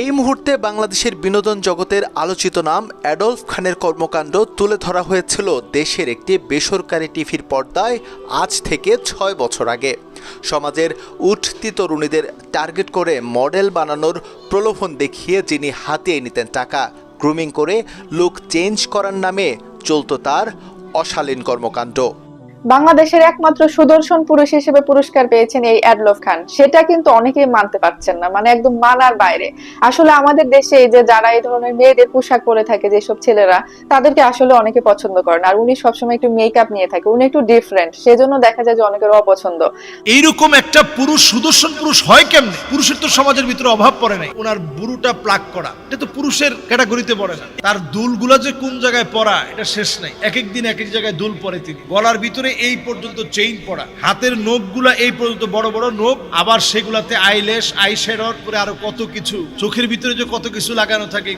এই মুহূর্তে বাংলাদেশের বিনোদন জগতের আলোচিত নাম অ্যাডলফ খানের কর্মকাণ্ড তুলে ধরা হয়েছিল দেশের একটি বেসরকারি টিভির পর্দায় আজ থেকে ছয় বছর আগে। সমাজের উঠতি তরুণীদের টার্গেট করে মডেল বানানোর প্রলোভন দেখিয়ে যিনি হাতিয়ে নিতেন টাকা, গ্রুমিং করে লুক চেঞ্জ করার নামে চলত তার অশালীন কর্মকাণ্ড। বাংলাদেশের একমাত্র সুদর্শন পুরুষ হিসেবে পুরস্কার পেয়েছেন এই অ্যাডলফ খান। সেটা কিন্তু অনেকেই মানতে পারছেন না মানে একদম মানার বাইরে। আসলে আমাদের দেশে যে যারা এই ধরনের মেয়েদের পোশাক পরে থাকে, যেসব ছেলেরা, তাদেরকে আসলে অনেকে পছন্দ করেন আর উনি সবসময় একটু মেকআপ নিয়ে থাকে, উনি একটু ডিফারেন্ট সেজন্য দেখা যায় যে অনেকের অপছন্দ। এইরকম একটা পুরুষ, সুদর্শন পুরুষ হয় কেমনে? পুরুষের তো সমাজের ভিতরে অভাব পড়ে নাই। ওনার বুড়ুটা প্লাক করা, এটা তো পুরুষের ক্যাটাগরিতে পড়ে না। তার দুলগুলা যে কোন জায়গায় পড়া, এটা শেষ নাই। এক এক দিন এক এক জায়গায় দুল পরে তিনি। গলার ভিতরে এই পর্যন্ত চেইন পড়া। হাতের নোখগুলা এই পর্যন্ত বড় বড় নোখ, আবার সেগুলাতে আইলেশ আই শ্যাডর করে আরও কত কিছু। চোখের ভিতরে যে কত কিছু লাগানো থাকে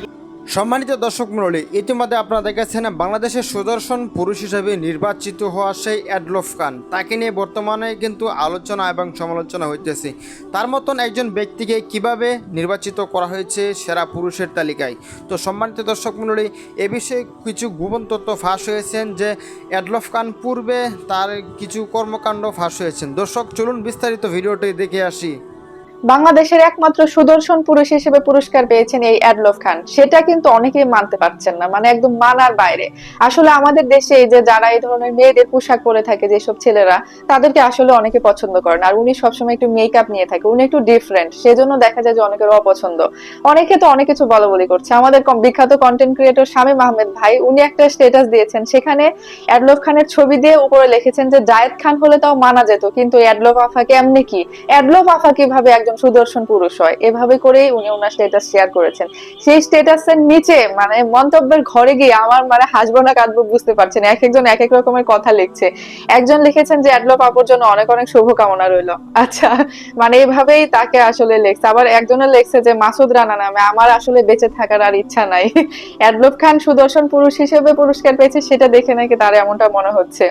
সম্মানিত দর্শক মণ্ডলী, ইতিমধ্যে আপনারা দেখেছেন বাংলাদেশের সুদর্শন পুরুষ হিসেবে নির্বাচিত হওয়া সেই অ্যাডলফ খান। তাকে নিয়ে বর্তমানে কিন্তু আলোচনা এবং সমালোচনা হইতেছে। তার মতন একজন ব্যক্তিকে কীভাবে নির্বাচিত করা হয়েছে সেরা পুরুষের তালিকায়? তো সম্মানিত দর্শক মণ্ডলী, এ বিষয়ে কিছু গোপন তথ্য ফাঁস হয়েছেন যে অ্যাডলফ খান পূর্বে তার কিছু কর্মকাণ্ড ফাঁস হয়েছেন। দর্শক, চলুন বিস্তারিত ভিডিওটি দেখে আসি। বাংলাদেশের একমাত্র সুদর্শন পুরুষ হিসেবে পুরস্কার পেয়েছেন এই অ্যাডলফ খান। সেটা কিন্তু অনেকেই মানতে পারছেন না মানে একদম মানার বাইরে। আসলে আমাদের দেশে যে যারা এই ধরনের মেয়েদের পোশাক পরে থাকে, যেসব ছেলেরা, তাদেরকে আসলে অনেকে পছন্দ করেন আর উনি সবসময় একটু মেকআপ নিয়ে থাকে, উনি একটু ডিফারেন্ট সেজন্য দেখা যায় যে অনেকের অপছন্দ। অনেকে তো অনেক কিছু বলা বলি করছে। আমাদের বিখ্যাত কন্টেন্ট ক্রিয়েটর শামীম আহমেদ ভাই, উনি একটা স্টেটাস দিয়েছেন। সেখানে অ্যাডলফ খানের ছবি দিয়ে উপরে লিখেছেন যে, জায়েদ খান হলে তাও মানা যেত, কিন্তু অ্যাডলফ আফাকে এমনি কি? অ্যাডলফ আফা কীভাবে একজন সুদর্শন পুরুষ হয়। এভাবে করেই উনি ওনার স্ট্যাটাস শেয়ার করেছেন। সেই স্ট্যাটাসের নিচে মানে মন্তব্যের ঘরে গিয়ে আমার মানে হাসবো না কাঁদবো বুঝতে পারছেন। এক একজন এক এক রকমের কথা লিখছে। একজন লিখেছেন যে অ্যাডলফ আপুর জন্য অনেক অনেক শুভকামনা রইল। আচ্ছা মানে এভাবেই তাকে আসলে লেখছে। আবার একজনের লেখছে যে, মাসুদ রানা নামে, আমার আসলে বেঁচে থাকার আর ইচ্ছা নাই। অ্যাডলফ খান সুদর্শন পুরুষ হিসেবে পুরস্কার পেয়েছে, সেটা দেখে নাকি তার এমনটা মনে হচ্ছে।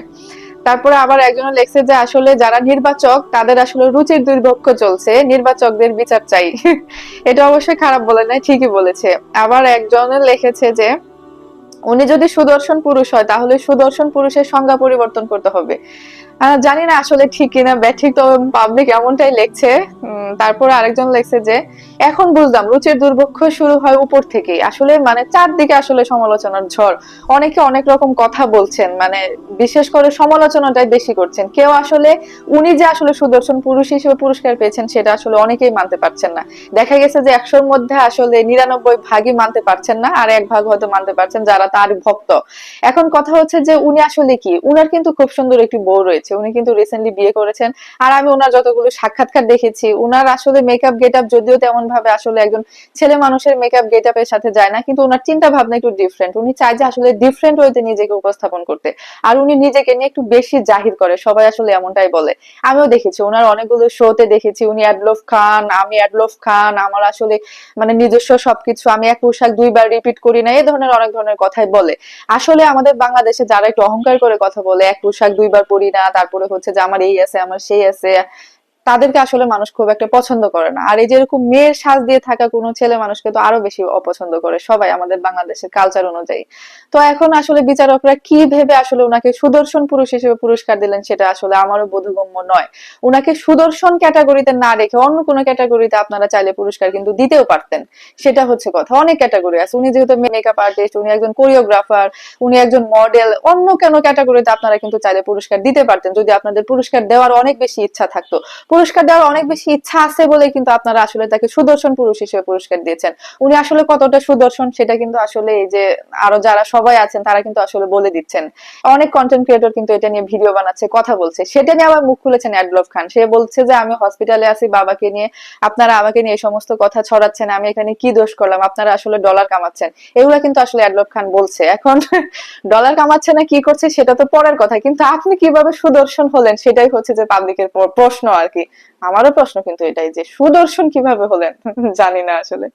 তারপরে আবার একজন লেখছে যে আসলে যারা নির্বাচক, তাদের আসলে রুচির দুর্ভক্ষ চলছে, নির্বাচকদের বিচার চাই। এটা অবশ্যই খারাপ বলে নাই, ঠিকই বলেছে। আবার একজন লিখেছে যে, উনি যদি সুদর্শন পুরুষ হয়, তাহলে সুদর্শন পুরুষের সংজ্ঞা পরিবর্তন করতে হবে। জানি না আসলে ঠিক কিনা ব্যাঠিক তো পাবলিক এমনটাই লিখছে। তারপরে আরেকজন লিখছে যে, এখন বুঝলাম, রুচির দুর্ভক্ষ শুরু হয় উপর থেকে আসলে মানে চারদিকে আসলে সমালোচনার ঝড়। অনেকে অনেক রকম কথা বলছেন মানে বিশেষ করে সমালোচনাটাই বেশি করছেন। কেউ আসলে, উনি যে আসলে সুদর্শন পুরুষ হিসেবে পুরস্কার পেয়েছেন, সেটা আসলে অনেকেই মানতে পারছেন না। দেখা গেছে যে একশোর মধ্যে আসলে নিরানব্বই ভাগই মানতে পারছেন না, আর এক ভাগ হয়তো মানতে পারছেন যারা তার ভক্ত। এখন কথা হচ্ছে যে, উনি আসলে কি? উনার কিন্তু খুব সুন্দর একটি বউ রয়েছে। উনি কিন্তু রিসেন্টলি বিয়ে করেছেন। আর আমি ওনার যতগুলো সাক্ষাৎকার দেখেছি, উনার আসলে মেকআপ গেট আপ যদিও তেমন ভাবে আসলে একজন ছেলে মানুষের মেকআপ গেট আপের সাথে যায় না, কিন্তু ওনার চিন্তা ভাবনা একটু ডিফারেন্ট উনি চায় যে আসলে ডিফারেন্ট ওয়েতে নিজেকে উপস্থাপন করতে। আর উনি নিজেকে নিয়ে একটু বেশি জাহির করে, সবাই আসলে এমনটাই বলে। আমিও দেখেছি ওনার অনেকগুলো শোতে দেখেছি, উনি অ্যাডলফ খান আমি অ্যাডলফ খান আমার আসলে মানে নিজস্ব সবকিছু, আমি এক পোশাক দুইবার রিপিট করি না, এই ধরনের অনেক ধরনের কথাই বলে। আসলে আমাদের বাংলাদেশে যারা একটু অহংকার করে কথা বলে, এক পোশাক দুইবার পরি না তারপরে হচ্ছে যে আমার এই আছে আমার সেই আছে। তাদেরকে আসলে মানুষ খুব একটা পছন্দ করে না। আর এই যেরকম মেয়ের সাজ দিয়ে থাকা কোনো ছেলে মানুষকে তো আরও বেশি অপছন্দ করে সবাই আমাদের বাংলাদেশের কালচার অনুযায়ী। তো এখন আসলে বিচারকরা কি ভেবে আসলে ওনাকে সুদর্শন পুরুষ হিসেবে পুরস্কার দিলেন সেটা আসলে আমারও বোধগম্য নয়। ওনাকে সুদর্শন ক্যাটাগরিতে না রেখে অন্য কোনো ক্যাটাগরিতে আপনারা চাইলে পুরস্কার কিন্তু দিতেও পারতেন। সেটা হচ্ছে কথা। অনেক ক্যাটাগরি আছে। উনি যেহেতু মেকআপ আর্টিস্ট উনি একজন কোরিওগ্রাফার উনি একজন মডেল অন্য কেন ক্যাটাগরিতে আপনারা কিন্তু চাইলে পুরস্কার দিতে পারতেন। যদি আপনাদের পুরস্কার দেওয়ার অনেক বেশি ইচ্ছা থাকতো। পুরস্কার দেওয়ার অনেক বেশি ইচ্ছা আছে বলে কিন্তু আপনারা আসলে তাকে সুদর্শন পুরুষ হিসেবে পুরস্কার দিয়েছেন। উনি আসলে কতটা সুদর্শন সেটা কিন্তু আসলে এই যে আরও যারা সবাই আছেন তারা কিন্তু আসলে বলে দিচ্ছেন। অনেক কন্টেন্ট ক্রিয়েটর কিন্তু এটা নিয়ে ভিডিও বানাচ্ছে, কথা বলছে। সেটা নিয়ে আবার মুখ খুলেছেন অ্যাডলফ খান সে বলছে যে, আমি হসপিটালে আছি, বাবাকে নিয়ে, আপনারা আমাকে নিয়ে এই সমস্ত কথা ছড়াচ্ছেন, আমি এখানে কি দোষ করলাম? আপনারা আসলে ডলার কামাচ্ছেন। এগুলো কিন্তু আসলে অ্যাডলফ খান বলছে। এখন ডলার কামাচ্ছে না, কি করছে সেটা তো পরের কথা। কিন্তু আপনি কীভাবে সুদর্শন হলেন সেটাই হচ্ছে যে পাবলিকের প্রশ্ন আর কি। আমারও প্রশ্ন কিন্তু এটাই যে সুদর্শন কীভাবে হলেন? জানি না আসলে।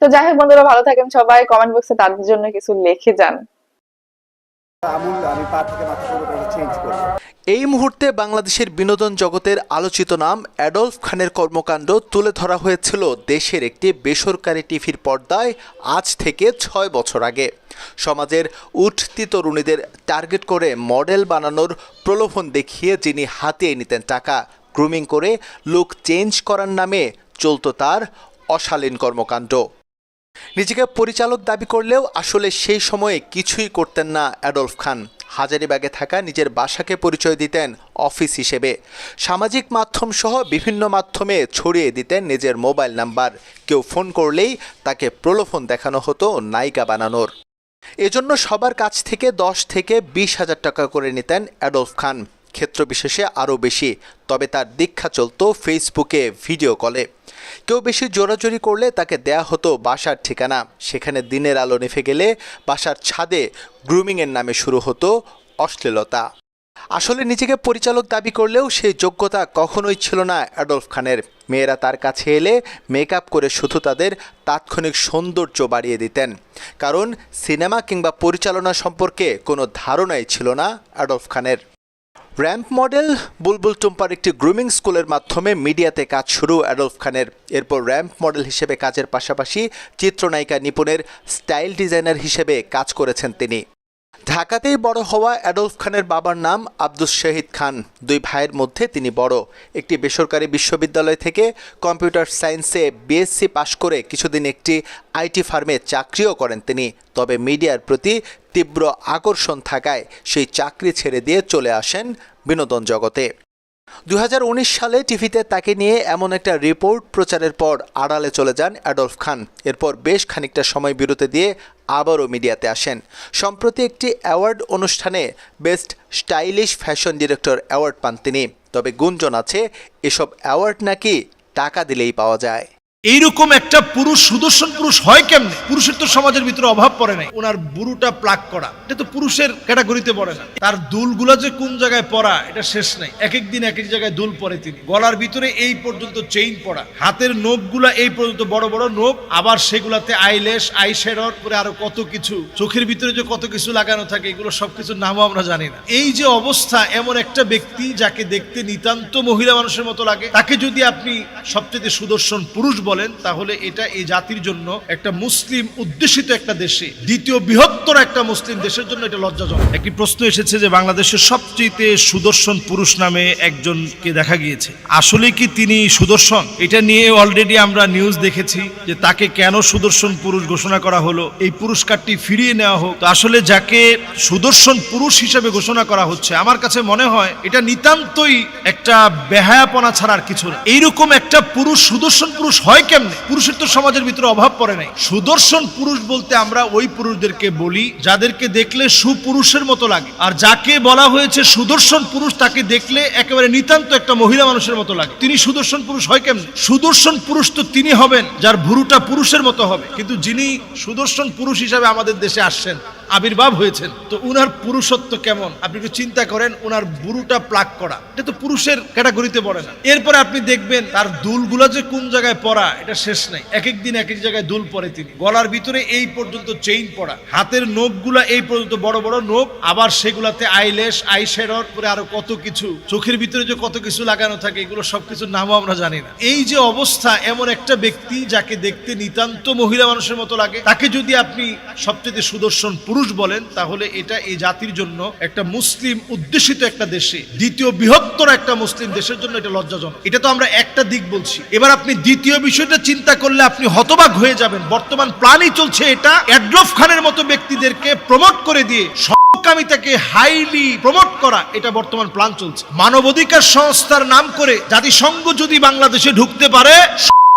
তো যাই হোক বন্ধুরা ভালো থাকেন সবাই। কমেন্ট বক্সে তাদের জন্য কিছু লিখে যান। আমি পা থেকে মাথা পর্যন্ত চেঞ্জ করব। এই মুহূর্তে বাংলাদেশের বিনোদন জগতের আলোচিত নাম অ্যাডলফ খানের কর্মকাণ্ড তুলে ধরা হয়েছিল দেশের একটি বেসরকারি টিভির পর্দায় আজ থেকে ছয় বছর আগে। সমাজের উঠতি তরুণীদের টার্গেট করে মডেল বানানোর প্রলোভন দেখিয়ে যিনি হাতিয়ে নিতেন টাকা গ্রুমিং করে লুক চেঞ্জ করার নামে চলত তার অশালীন কর্মকাণ্ড। নিজেকে পরিচালক দাবি করলেও আসলে সেই সময়ে কিছুই করতেন না অ্যাডলফ খান। হাজারিবাগে থাকা নিজের বাসাকে পরিচয় দিতেন অফিস হিসেবে। সামাজিক মাধ্যম সহ বিভিন্ন মাধ্যমে ছড়িয়ে দিতেন নিজের মোবাইল নাম্বার। কেউ ফোন করলেই তাকে প্রলোভন দেখানো হতো নায়িকা বানানোর। এজন্য সবার কাছ থেকে দশ থেকে বিশ হাজার টাকা করে নিতেন অ্যাডলফ খান। ক্ষেত্রবিশেষে আরও বেশি, তবে তার দীক্ষা চলতো ফেসবুকে ভিডিও কলে। কেউ বেশি জোরাজোরি করলে তাকে দেয়া হতো বাসার ঠিকানা। সেখানে দিনের আলো নিভে গেলে বাসার ছাদে গ্রুমিংয়ের নামে শুরু হতো অশ্লীলতা। আসলে নিজেকে পরিচালক দাবি করলেও সেই যোগ্যতা কখনোই ছিল না অ্যাডলফ খানের। মেয়েরা তার কাছে এলে মেকআপ করে শুধু তাদের তাৎক্ষণিক সৌন্দর্য বাড়িয়ে দিতেন। কারণ সিনেমা কিংবা পরিচালনা সম্পর্কে কোনো ধারণাই ছিল না অ্যাডলফ খানের। র্যাম্প মডেল বুলবুল টুম্পার একটি গ্রুমিং স্কুলের মাধ্যমে মিডিয়াতে কাজ শুরু অ্যাডলফ খানের এরপর র্যাম্প মডেল হিসেবে কাজের পাশাপাশি চিত্রনায়িকা নিপুণের স্টাইল ডিজাইনার হিসেবে কাজ করেছেন তিনি। ঢাকাতেই বড় হওয়া অ্যাডলফ খানের বাবার নাম আব্দুস শাহিদ খান। দুই ভাইয়ের মধ্যে তিনি বড়। একটি বেসরকারি বিশ্ববিদ্যালয় থেকে কম্পিউটার সায়েন্সে বিএসসি পাশ করে কিছুদিন একটি আইটি ফার্মে চাকরিও করেন তিনি। তবে মিডিয়ার প্রতি তীব্র আকর্ষণ থাকায় সেই চাকরি ছেড়ে দিয়ে চলে আসেন বিনোদন জগতে। দু হাজার উনিশ সালে টিভিতে তাকে নিয়ে এমন একটা রিপোর্ট প্রচারের পর আড়ালে চলে যান অ্যাডলফ খান। এরপর বেশ খানিকটা সময় বিরতি দিয়ে আবারও মিডিয়াতে আসেন। সম্প্রতি একটি অ্যাওয়ার্ড অনুষ্ঠানে best stylish fashion director award পান তিনি। তবে গুঞ্জন আছে, এসব অ্যাওয়ার্ড নাকি টাকা দিলেই পাওয়া যায়। এইরকম একটা পুরুষ, সুদর্শন পুরুষ হয় কেমনে? পুরুষের তো সমাজের ভিতরে অভাব পড়ে নাই। ওনার বুড়ুটা প্লাক করা, এটা তো পুরুষের ক্যাটাগরিতে পড়ে না। তার দুলগুলা যে কোন জায়গায় পড়া, এটা শেষ নাই। এক এক দিন এক এক জায়গায় দুল পরে তিনি। গলার ভিতরে এই পর্যন্ত চেইন পড়া, হাতের নখগুলা এই পর্যন্ত বড় বড় নখ, আবার সেগুলাতে আইলেশ আই শ্যাডর পরে আরও কত কিছু, চোখের ভিতরে যে কত কিছু লাগানো থাকে, এগুলো সবকিছুর নামও আমরা জানি না। এই যে অবস্থা, এমন একটা ব্যক্তি যাকে দেখতে নিতান্ত মহিলা মানুষের মতো লাগে, তাকে যদি আপনি সবচেয়ে সুদর্শন পুরুষ বলেন, তাহলে এটা এই জাতির জন্য একটা মুসলিম উদ্দেশিত একটা দেশে, দ্বিতীয় বৃহত্তর একটা মুসলিম দেশের জন্য এটা লজ্জাজনক। একটি প্রশ্ন এসেছে যে বাংলাদেশের সবচেয়ে সুদর্শন পুরুষ নামে একজনকে দেখা গিয়েছে। আসলে কি তিনি সুদর্শন? এটা নিয়ে অলরেডি আমরা নিউজ দেখেছি যে তাকে কেন সুদর্শন পুরুষ ঘোষণা করা হলো, এই পুরস্কারটি ফিরিয়ে নেওয়া হোক। তো আসলে যাকে সুদর্শন পুরুষ হিসেবে ঘোষণা করা হচ্ছে, আমার কাছে মনে হয় এটা নিতান্তই একটা বেহায়াপনা ছাড়ার কিছু না। এইরকম একটা পুরুষ, সুদর্শন পুরুষ হয় কেমনে? পুরুষের তো সমাজের ভিতরে অভাব পড়ে নাই। সুদর্শন পুরুষ বলতে আমরা ওই পুরুষদেরকে বলি, যাদেরকে দেখলে সুপুরুষের মতো লাগে। আর যাকে বলা হয়েছে সুদর্শন পুরুষ, তাকে দেখলে একেবারে নিতান্ত একটা মহিলা মানুষের মতো লাগে। তিনি সুদর্শন পুরুষ হয় কেমন? সুদর্শন পুরুষ তো তিনি হবেন, যার ভুরুটা পুরুষের মতো হবে। কিন্তু যিনি সুদর্শন পুরুষ হিসাবে আমাদের দেশে আসছেন, আবির্ভাব হয়েছেন, তো উনার পুরুষত্ব কেমন? আপনি একটু চিন্তা করেন, উনার বুড়ুটা প্লাক করা। এটা তো পুরুষের ক্যাটাগরিতে পড়ে না। এরপরে আপনি দেখবেন, তার দুলগুলা যে কোন জায়গায় পড়া এটা শেষ নাই। এক এক দিন এক এক জায়গায় দুল পরে তিনি। গলার ভিতরে এই পর্যন্ত চেইন পড়া। হাতের নখগুলা এই পর্যন্ত বড় বড় নখ, আবার সেগুলাতে আইলেশ আই শ্যাডর পরে আরও কত কিছু, চোখের ভিতরে যে কত কিছু লাগানো থাকে, এগুলো সবকিছুর নামও আমরা জানি না। এই যে অবস্থা, এমন একটা ব্যক্তি যাকে দেখতে নিতান্ত মহিলা মানুষের মতো লাগে, তাকে যদি আপনি সবচেয়ে সুদর্শন পুরুষ বলেন, তাহলে এটা এই জাতির জন্য একটা মুসলিম উদ্দেশিত একটা দেশে, দ্বিতীয় বৃহত্তর একটা মুসলিম দেশের জন্য এটা লজ্জাজনক। এটা তো আমরা একটা দিক বলছি। এবার আপনি দ্বিতীয় বিষয়টা চিন্তা করলে আপনি হতবাক হয়ে যাবেন। বর্তমান প্রাণই চলছে এটা। অ্যাডলফ খানের মতো ব্যক্তিদেরকে প্রমোট করে দিয়ে সমকামিতাকে হাইলি প্রমোট করা, এটা বর্তমান প্ল্যান চলছে। মানবাধিকার সংস্থার নাম করে জাতিসংঘ যদি বাংলাদেশে ঢুকতে পারে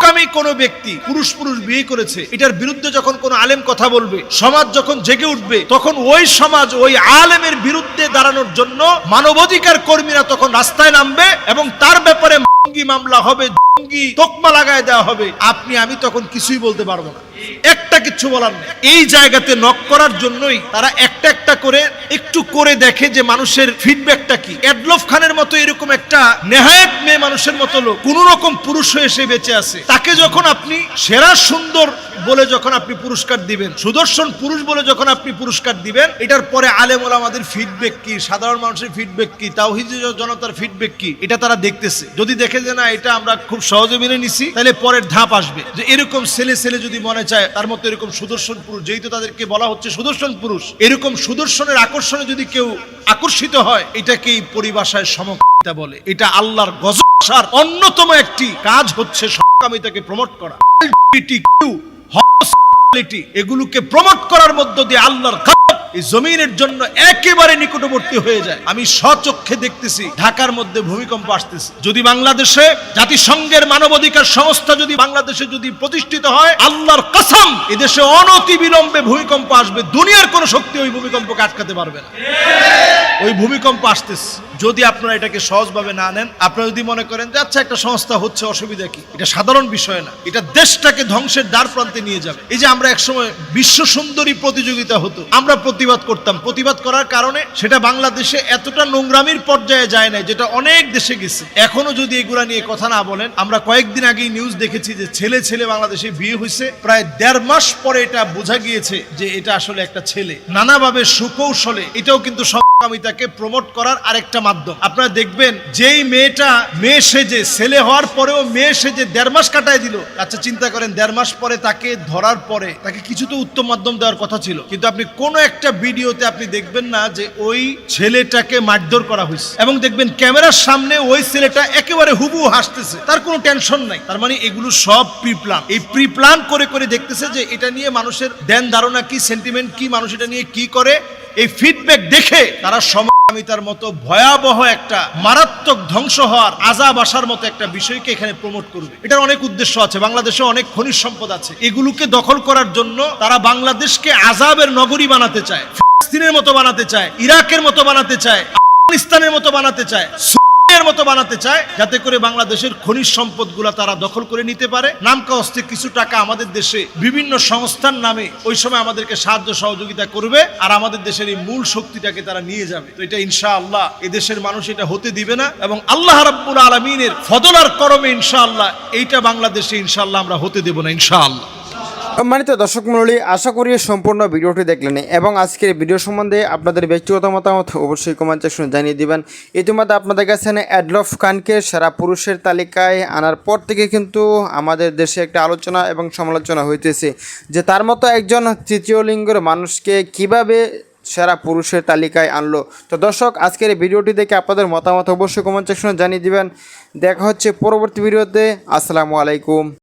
সমকামী কোনো ব্যক্তি, পুরুষ পুরুষ বিয়ে করেছে, এটার বিরুদ্ধে যখন কোনো আলেম কথা বলবে, সমাজ যখন জেগে উঠবে, তখন ওই সমাজ ওই আলেমের বিরুদ্ধে দাঁড়ানোর জন্য মানবাধিকার কর্মীরা তখন রাস্তায় নামবে এবং তার ব্যাপারে মামলা হবে, জঙ্গি তোকমা লাগায় দেওয়া হবে। আপনি, আমি তখন কিছুই বলতে পারব না। একটা কিছু বলার নেই। এই জায়গাতে নক করার জন্যই তারা একটা একটা করে একটু করে দেখে যে মানুষের ফিডব্যাকটা কি। অ্যাডলফ খানের মতো এরকম একটা নেহায়ত মেয়ে মানুষের মতো লোক কোন রকম পুরুষ হয়ে সে বেঁচে আছে। তাকে যখন আপনি সেরা সুন্দর বলে যখন আপনি পুরস্কার দিবেন, সুদর্শন পুরুষ বলে যখন আপনি পুরস্কার দিবেন, এটার পরে আলেম আমাদের ফিডব্যাক কি, সাধারণ মানুষের ফিডব্যাক কি, তাওহিদ জনতার ফিডব্যাক কি, এটা তারা দেখতেছে। যদি দেখে যে না, এটা আমরা খুব সহজে মেনে নিছি, তাহলে পরের ধাপ আসবে। যে এরকম ছেলে ছেলে যদি মনে চায়, তার মতো এরকম সুদর্শন পুরুষ যেহেতু তাদেরকে বলা হচ্ছে সুদর্শন পুরুষ, এরকম সুদর্শনের আকর্ষণে যদি কেউ আকর্ষিত হয়, এটাকেই পরিভাষায় সমকামিতা বলে। এটা আল্লাহর গজার অন্যতম একটি কাজ হচ্ছে সমকামিতাকে প্রমোট করা। এগুলোকে প্রমোট করার মধ্য দিয়ে আল্লাহর এই জমিনের জন্য একেবারে নিকটবর্তী হয়ে যায়। আমি স্বচক্ষে দেখতেছি, ঢাকার মধ্যে ভূমিকম্প আসতেছে। যদি বাংলাদেশে জাতিসংঘের মানবাধিকার সংস্থা যদি বাংলাদেশে যদি প্রতিষ্ঠিত হয়, আল্লাহর কসম, এদেশে অনতি বিলম্বে ভূমিকম্প আসবে। দুনিয়ার কোন শক্তি ওই ভূমিকম্পকে আটকাতে পারবে না। ওই ভূমিকম্প আসতেছে। যদি আপনারা এটাকে সহজভাবে না নেন, আপনারা যদি মনে করেন যে আচ্ছা একটা সংস্থা হচ্ছে, অসুবিধা কি? এটা সাধারণ বিষয় না। এটা দেশটাকে ধ্বংসের দ্বার প্রান্তে নিয়ে যাবে। এই যে আমরা একসময় বিশ্ব সুন্দরী প্রতিযোগিতা হতো, আমরা প্রতিবাদ করতাম। প্রতিবাদ করার কারণে সেটা বাংলাদেশে এতটা নোংরামির পর্যায়ে যায় না যেটা অনেক দেশে গেছে। এখনও যদি এগুলা নিয়ে কথা না বলেন, আমরা কয়েকদিন আগেই নিউজ দেখেছি যে, ছেলে ছেলে বাংলাদেশে বিয়ে হয়েছে। প্রায় দেড় মাস পরে এটা বোঝা গিয়েছে যে, এটা আসলে একটা ছেলে। নানাভাবে সুকৌশলে এটাও কিন্তু সমকামিতাকে প্রমোট করার আরেকটা মাধ্যম। আপনারা দেখবেন, যেই মেয়েটা মেয়ে সেজে, ছেলে হওয়ার পরেও মেয়ে সেজে দেড় মাস কাটায় দিল। আচ্ছা চিন্তা করেন, দেড় মাস পরে তাকে ধরার পরে তাকে কিছু তো উত্তম মাধ্যম দেওয়ার কথা ছিল। কিন্তু আপনি কোনো একটা ভিডিওতে আপনি দেখবেন না যে ওই ছেলেটাকে মারধর করা হয়েছে। এবং দেখবেন ক্যামেরার সামনে ওই ছেলেটা একেবারে হুবু হাসতেছে। তার কোনো টেনশন নাই। তার মানে এগুলো সব প্রি প্ল্যান এই প্রি প্ল্যান করে করে দেখতেছে যে এটা নিয়ে মানুষের দেন ধারণা কি সেন্টিমেন্ট কি, মানুষ এটা নিয়ে কি করে এই ফিডব্যাক দেখে তারা সমকামিতার মতো ভয়াবহ একটা মারাত্মক ধ্বংস হওয়ার আজাব আসার মতো একটা বিষয়কে এখানে প্রমোট করবে। এটার অনেক উদ্দেশ্য আছে, বাংলাদেশে অনেক খনিজ সম্পদ আছে। এগুলোকে দখল করার জন্য তারা বাংলাদেশকে আজাবের নগরী বানাতে চায়, ফিলিস্তিনের মতো বানাতে চায়, ইরাকের মতো বানাতে চায়, আফগানিস্তানের মতো বানাতে চায়। এর মতো বানাতে চায়, যাতে করে বাংলাদেশের খনিজ সম্পদগুলো তারা দখল করে নিতে পারে। নামকা হস্তে কিছু টাকা আমাদের দেশে বিভিন্ন সংস্থার নামে ওই সময় আমাদেরকে সাহায্য সহযোগিতা করবে আর আমাদের দেশের এই মূল শক্তিটাকে তারা নিয়ে যাবে। তো এটা ইনশাআল্লাহ এদেশের মানুষ এটা হতে দিবে না এবং আল্লাহ রাব্বুল আলমিনের ফদলার করমে ইনশাআল্লাহ এইটা বাংলাদেশে ইনশাআল্লাহ আমরা হতে দেব না ইনশাআল্লাহ। সম্মানিত দর্শক মণ্ডলী, আশা করি সম্পূর্ণ ভিডিওটি দেখলেন এবং আজকের ভিডিও সম্বন্ধে আপনাদের ব্যক্তিগত মতামত অবশ্যই কমেন্ট সেকশনে জানিয়ে দিবেন। ইতিমধ্যে আপনাদের কাছে অ্যাডলফ খানকে সেরা পুরুষের তালিকায় আনার পর থেকে কিন্তু আমাদের দেশে একটা আলোচনা এবং সমালোচনা হইতেছে যে তার মতো একজন তৃতীয় লিঙ্গের মানুষকে কীভাবে সেরা পুরুষের তালিকায় আনলো। তো দর্শক, আজকের এই ভিডিওটি দেখে আপনাদের মতামত অবশ্যই কমেন্ট সেকশনে জানিয়ে দিবেন। দেখা হচ্ছে পরবর্তী ভিডিওতে। আসসালামু আলাইকুম।